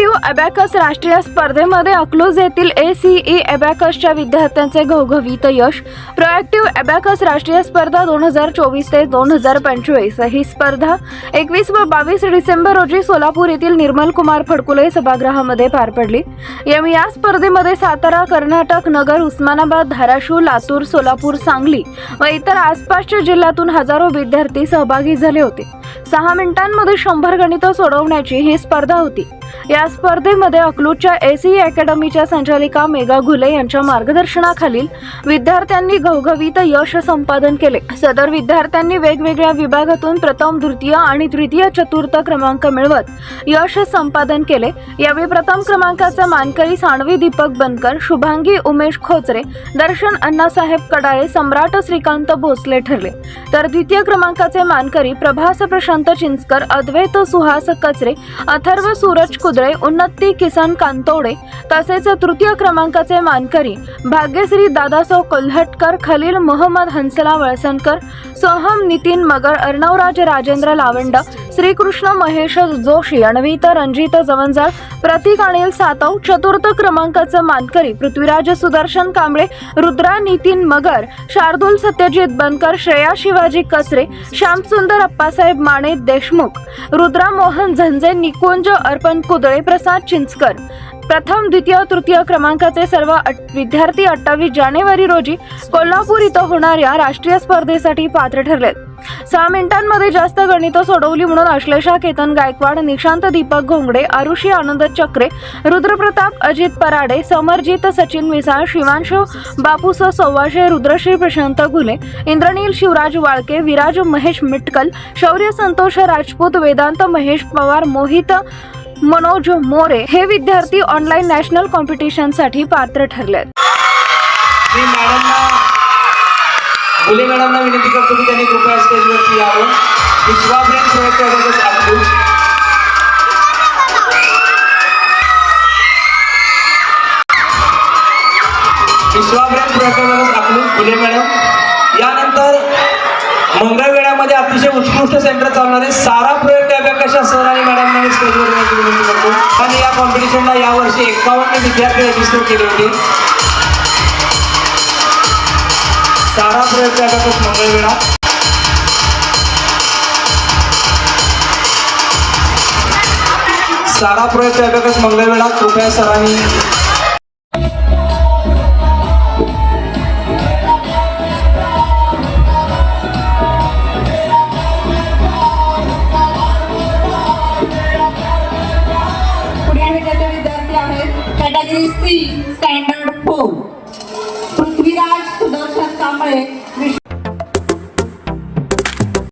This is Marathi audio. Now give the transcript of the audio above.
अबॅकस राष्ट्रीय स्पर्धेमध्ये अकलूज येथील ए सीई अबॅकसच्या विद्यार्थ्यांचे घवघवीत यश. प्रोएक्टिव्ह अबॅकस राष्ट्रीय स्पर्धा दोन हजार चोवीस ते दोन हजार पंचवीस. ही स्पर्धा एकवीस व बावीस डिसेंबर रोजी सोलापूर येथील निर्मल कुमार फडकुले सभागृहामध्ये पार पडली. या या स्पर्धेमध्ये सातारा कर्नाटक नगर उस्मानाबाद धाराशिव लातूर सोलापूर सांगली व इतर आसपासच्या जिल्ह्यातून हजारो विद्यार्थी सहभागी झाले होते. सहा मिनिटांमध्ये शंभर गणितं सोडवण्याची ही स्पर्धा होती. या या स्पर्धेमध्ये अकलूजच्या एसी अकॅडमीच्या संचालिका मेघा घुले यांच्या मार्गदर्शनाखालील विद्यार्थ्यांनी घवघवीत यश संपादन केले. सदर विद्यार्थ्यांनी वेगवेगळ्या विभागातून प्रथम द्वितीय आणि तृतीय चतुर्थ क्रमांक मिळवत यश संपादन केले. यावेळी प्रथम क्रमांकाचा मानकरी साणवी दीपक बनकर शुभांगी उमेश खोचरे दर्शन अण्णासाहेब कडाळे सम्राट श्रीकांत भोसले ठरले. तर द्वितीय क्रमांकाचे मानकरी प्रभास प्रशांत चिंचकर अद्वैत सुहास कचरे अथर्व सूरज कुदळे उन्नती किसन कांतोडे तसेच तृतीय क्रमांकाचे मानकरी भाग्यश्री दादासाव कोल्हटकर खलील मोहम्मद हंसला वळसनकर सोहम नितीन मगर अर्णवराज राजेंद्र लावंड श्रीकृष्ण महेश जोशी अण्वित रंजित जवंजाळ प्रतीक अनिल सातव चतुर्थ क्रमांकाचं मानकरी पृथ्वीराज सुदर्शन कांबळे रुद्रा नितीन मगर शार्दूल सत्यजित बनकर श्रेया शिवाजी कचरे श्यामसुंदर अप्पासाहेब माने देशमुख रुद्रा मोहन झंझे निकुंज अर्पण कुदळे प्रसाद चिंचकर. प्रथम द्वितीय तृतीय क्रमांकाचे सर्व विद्यार्थी अठ्ठावीस जानेवारी रोजी कोल्हापूर इथं होणाऱ्या राष्ट्रीय स्पर्धेसाठी पात्र ठरलेत. सहा मिनिटांमध्ये जास्त गणितं सोडवली म्हणून अश्लेषा केतन गायकवाड निशांत दीपक घोंगडे आरुषी आनंद चक्रे रुद्रप्रताप अजित पराडे समरजित सचिन मिसाळ शिवांशु बापूस सव्वाशे रुद्रश्री प्रशांत घुले इंद्रनील शिवराज वाळके विराज महेश मिटकल शौर्य संतोष राजपूत वेदांत महेश पवार मोहित मनोज मोरे हे विद्यार्थी ऑनलाईन नॅशनल कॉम्पिटिशनसाठी पात्र ठरलेत. मी मॅडमना मॅडमना विनंती करतो की त्यांनी कृपया स्टेजवरती यावं. मॅडम. यानंतर मंगळवेळामध्ये अतिशय उत्कृष्ट सेंटर चालणारे सारा प्रयोग त्यापेक्षा सर आणि मॅडमने स्टेजवर विनंती करतो आणि या कॉम्पिटिशनला यावर्षी एकावन्न विद्यार्थी रजिस्टर केले होते. सारा प्रयोग अभ्यास मंगळवेळा सारा प्रयोग अभ्यास मंगळवेळा कृपया सरांनी आहेत C standard four Prithviraj Sudarshan Kamble विश्व